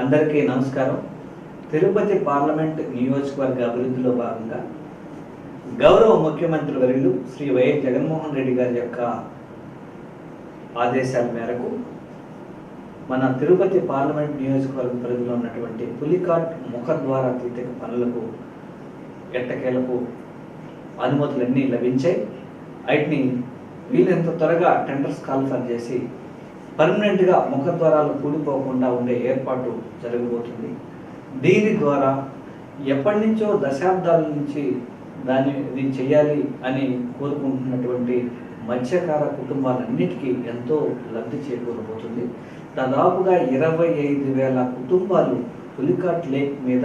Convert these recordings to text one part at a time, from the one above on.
అందరికీ నమస్కారం. తిరుపతి పార్లమెంట్ నియోజకవర్గ అభివృద్ధిలో భాగంగా గౌరవ ముఖ్యమంత్రి వర్యులు శ్రీ వైఎస్ జగన్మోహన్ రెడ్డి గారి యొక్క ఆదేశాల మేరకు మన తిరుపతి పార్లమెంట్ నియోజకవర్గ పరిధిలో ఉన్నటువంటి పులికాట్ ముఖద్వార తీర్థక పనులకు ఎట్టకేలకు అనుమతులన్నీ లభించాయి. వాటిని వీలైనంత త్వరగా టెండర్స్ కాల్ఫర్ చేసి పర్మనెంట్గా ముఖద్వారాలు కూలిపోకుండా ఉండే ఏర్పాటు జరగబోతుంది. దీని ద్వారా ఎప్పటి నుంచో దశాబ్దాల నుంచి దాన్ని ఇది చేయాలి అని కోరుకుంటున్నటువంటి మత్స్యకార కుటుంబాలన్నిటికీ ఎంతో లబ్ధి చేకూరబోతుంది. దాదాపుగా ఇరవై ఐదు వేల కుటుంబాలు పులికాట్ లేక్ మీద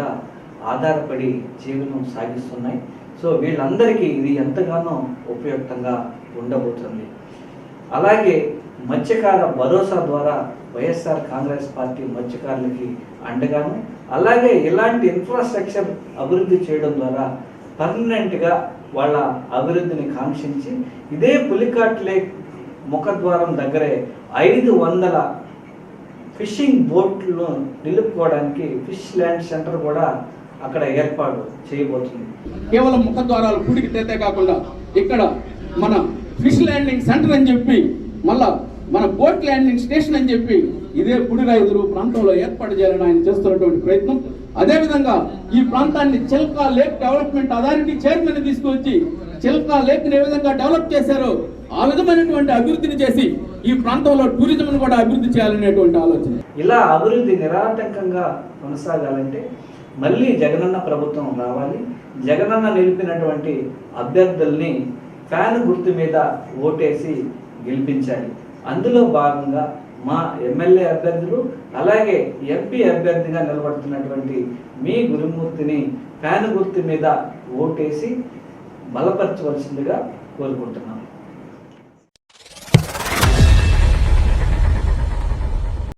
ఆధారపడి జీవనం సాగిస్తున్నాయి. సో వీళ్ళందరికీ ఇది ఎంతగానో ఉపయుక్తంగా ఉండబోతుంది. అలాగే మత్స్యకార భరోసా ద్వారా వైఎస్ఆర్ కాంగ్రెస్ పార్టీ మత్స్యకారులకి అండగాను. అలాగే ఇలాంటి ఇన్ఫ్రాస్ట్రక్చర్ అభివృద్ధి చేయడం ద్వారా పర్మనెంట్గా వాళ్ళ అభివృద్ధిని కాంక్షించి ఇదే పులికాట్ లేక్ ముఖద్వారం దగ్గరే ఐదు వందల ఫిషింగ్ బోట్లు నిలుపుకోవడానికి ఫిష్ ల్యాండ్ సెంటర్ కూడా అక్కడ ఏర్పాటు చేయబోతుంది. కేవలం ముఖద్వారాలు పూడికి తెతే కాకుండా ఇక్కడ మన ఫిష్ ల్యాండింగ్ సెంటర్ అని చెప్పి మళ్ళా మన బోట్ ల్యాండింగ్ స్టేషన్ అని చెప్పి ఇదే పుడిరాయుదులు ప్రాంతంలో ఏర్పాటు చేయాలని ఆయన చేస్తున్నటువంటి ప్రయత్నం. అదేవిధంగా ఈ ప్రాంతాన్ని Chilka lake development authority chairman తీసుకొచ్చి చిల్కా లేక్ ఏ విధంగా డెవలప్ చేశారో ఆ విధమైనటువంటి అభివృద్ధిని చేసి ఈ ప్రాంతంలో టూరిజం కూడా అభివృద్ధి చేయాలనేటువంటి ఆలోచన. ఇలా అభివృద్ధి నిరాటంకంగా కొనసాగాలంటే మళ్ళీ జగనన్న ప్రభుత్వం రావాలి. జగనన్న నిలిపినటువంటి అభ్యర్థుల్ని ఫ్యాన్ గుర్తు మీద ఓటేసి గెలిపించాలి. అందులో భాగంగా మా ఎమ్మెల్యే అభ్యర్థులు అలాగే ఎంపీ అభ్యర్థిగా నిలబడుతున్నటువంటి మీ గురుమూర్తిని ఫ్యాన్ గుర్తు మీద ఓటేసి బలపరచవలసిందిగా కోరుకుంటున్నాను